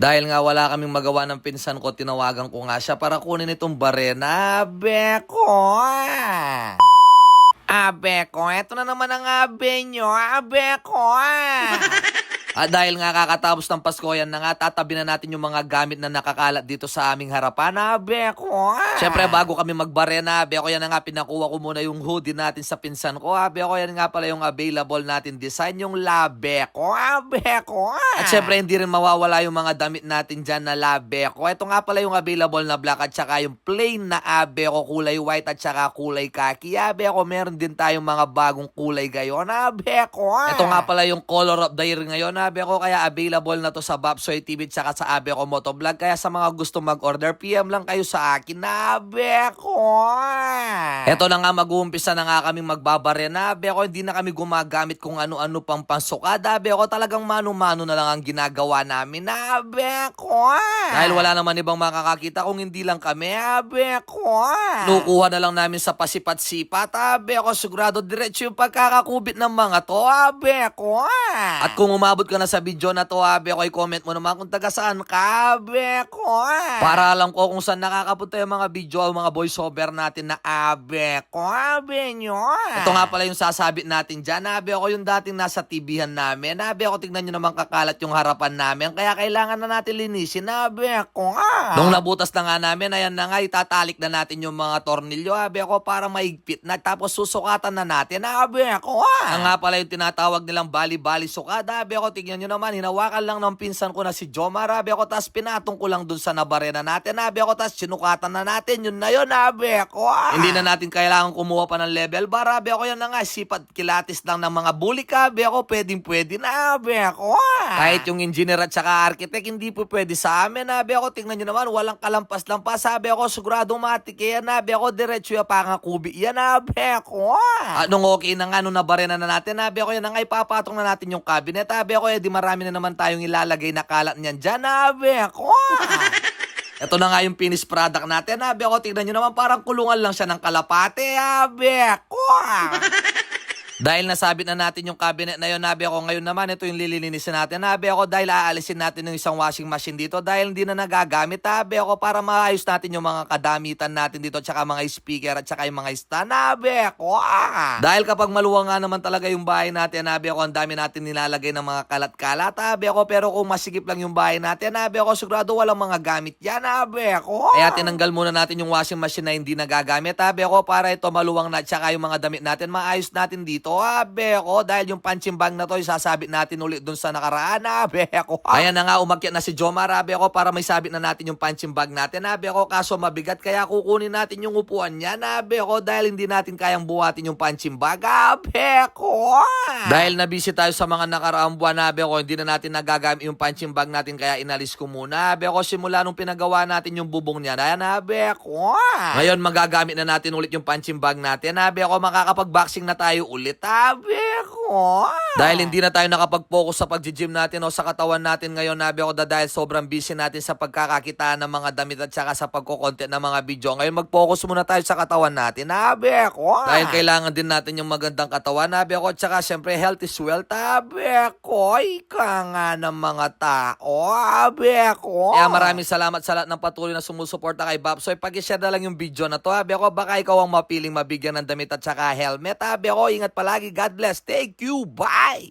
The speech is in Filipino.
Dahil nga wala kaming magawa ng pinsan ko, tinawagan ko nga siya para kunin itong barena. Beko! Abe ko, eto na naman ang abe nyo. Abe ko! Ah, dahil nga kakatapos ng Pasko yan na nga, tatabi na natin yung mga gamit na nakakalat dito sa aming harapan. Abe ko! Siyempre, bago kami magbarena, abe ko yan na nga, pinakuha ko muna yung hoodie natin sa pinsan ko. Abe ko yan nga pala yung available natin design, yung labe ko. Abe ko! At siyempre, hindi rin mawawala yung mga damit natin dyan na labe ko. Ito nga pala yung available na black at saka yung plain na abe ko, kulay white at saka kulay kaki. Abe ko, meron din tayong mga bagong kulay gayon. Abe ko! Ito nga pala yung color of the year ngayon. Abe ko, kaya available na to sa Bapsoy TV at saka sa Abe ko Motovlog. Kaya sa mga gusto mag-order, PM lang kayo sa akin. Abe ko! Ito na nga, mag-uumpisa na nga kaming magbabare na. Abe ko, hindi na kami gumagamit kung ano-ano pang pansukada. Abe ko, talagang mano-mano na lang ang ginagawa namin. Abe ko! Dahil wala naman ibang makakakita kung hindi lang kami. Abe ko! Nukuha na lang namin sa pasipat-sipat. Abe ko, sigurado diretso yung pagkakakubit ng mga to. Abe ko! At kung umabot ka na sa video na to, abe ko, i-comment mo naman kung taga saan ka. Abe ko! Para alam ko kung saan nakakapunta yung mga video o mga voiceover natin na abe ko. Abe nyo! Ito nga pala yung sasabit natin dyan. Abe ko yung dating nasa TVhan namin. Abe ko, tignan nyo naman kakalat yung harapan namin. Kaya kailangan na natin linisin. Abe ko nga. Nung nabutas na nga namin, ayan na nga, itatalik na natin yung mga tornilyo. Abe ko, para maigpit na. Tapos susukatan na natin. Abe ko. Ang nga pala yung tinatawag nilang bali-bali sukada. Abe ko, tignan nyo naman, hinawakan lang ng pinsan ko na si Jomar. Abe ko, tas pinatong ko lang dun sa nabarena natin. Abe ko, tas sinukatan na natin. Yun na yun, abe ko. Hindi na natin kailangan kumuha pa ng level bar. Abe ko, yan na nga, sipat kilatis lang ng mga bulik. Abe ko, pwedeng pwede na, abe ko. Kahit yung engineer at saka architect, hindi po pwede sa amin. Abe ko, tingnan nyo naman, walang kalampas-lampas. Sabi ako, siguradong matik yan. Abe ko, diretso yung pangakubi yan. Abe ko. Anong okay na nga, nung nabarena na natin. Abe ko, yan na nga, ipapatong na natin yung cabinet. Abe ko, eh, di marami na naman tayong ilalagay na kalat niyan dyan. Abe ko. Ito na nga yung finished product natin. Abe ko, tingnan nyo naman, parang kulungan lang siya ng kalapate. Abe ko. Dahil nasabit na natin yung cabinet na yun, nabi ako ngayon naman, ito yung lilinisin natin. Nabi ako dahil aalisin natin yung isang washing machine dito dahil hindi na nagagamit. Nabi ako para maayos natin yung mga kadamitan natin dito tsaka mga speaker at tsaka yung mga stand. Nabi ako. ah. Dahil kapag maluwang nga naman talaga yung bahay natin, nabi ako ang dami natin nilalagay ng mga kalat-kalat. Nabi ako pero kung masigip lang yung bahay natin, nabi ako sigurado walang mga gamit yan. Nabi ako. Kaya tinanggal muna natin yung washing machine na hindi nagagamit. Nabi ako para ito maluwang na tsaka yung mga damit natin maayos natin dito. Abe ko dahil yung punching bag na to isasabit natin ulit dun sa nakaraan. Abe ko. Ayan na nga umakyat na si Jomar. Abe ko para may sabit na natin yung punching bag natin. Abe ko kaso mabigat kaya kukunin natin yung upuan niya. Abe ko dahil hindi natin kayang buhatin yung punching bag. Abe ko. Dahil nabisi tayo sa mga nakaraang buwan. Abe ko hindi na natin nagagamit yung punching bag natin kaya inalis ko muna. Abe ko simula nung pinagawa natin yung bubong niya. Ayan abe ko. Ngayon magagamit na natin ulit yung punching bag natin. Abe ko makakapag-boxing na tayo ulit. Abe ko. Dahil hindi na tayo nakapag-focus sa pag-gym natin o sa katawan natin ngayon, nabi ako da dahil sobrang busy natin sa pagkakakita ng mga damit at saka sa pagko-content ng mga video. Ngayon mag-focus muna tayo sa katawan natin, nabi ko. Dahil kailangan din natin yung magandang katawan, nabi ako. At saka syempre health is wealth, nabi ko. Ika nga ng mga tao, nabi ko. Kaya maraming salamat sa lahat ng patuloy na sumusuporta kay Bob. So ipag-share na lang yung video na to, nabi ko. Baka ikaw ang mapiling mabigyan ng damit at saka helmet, nabi ko. Ingat palagi, God bless. Thank you, bye!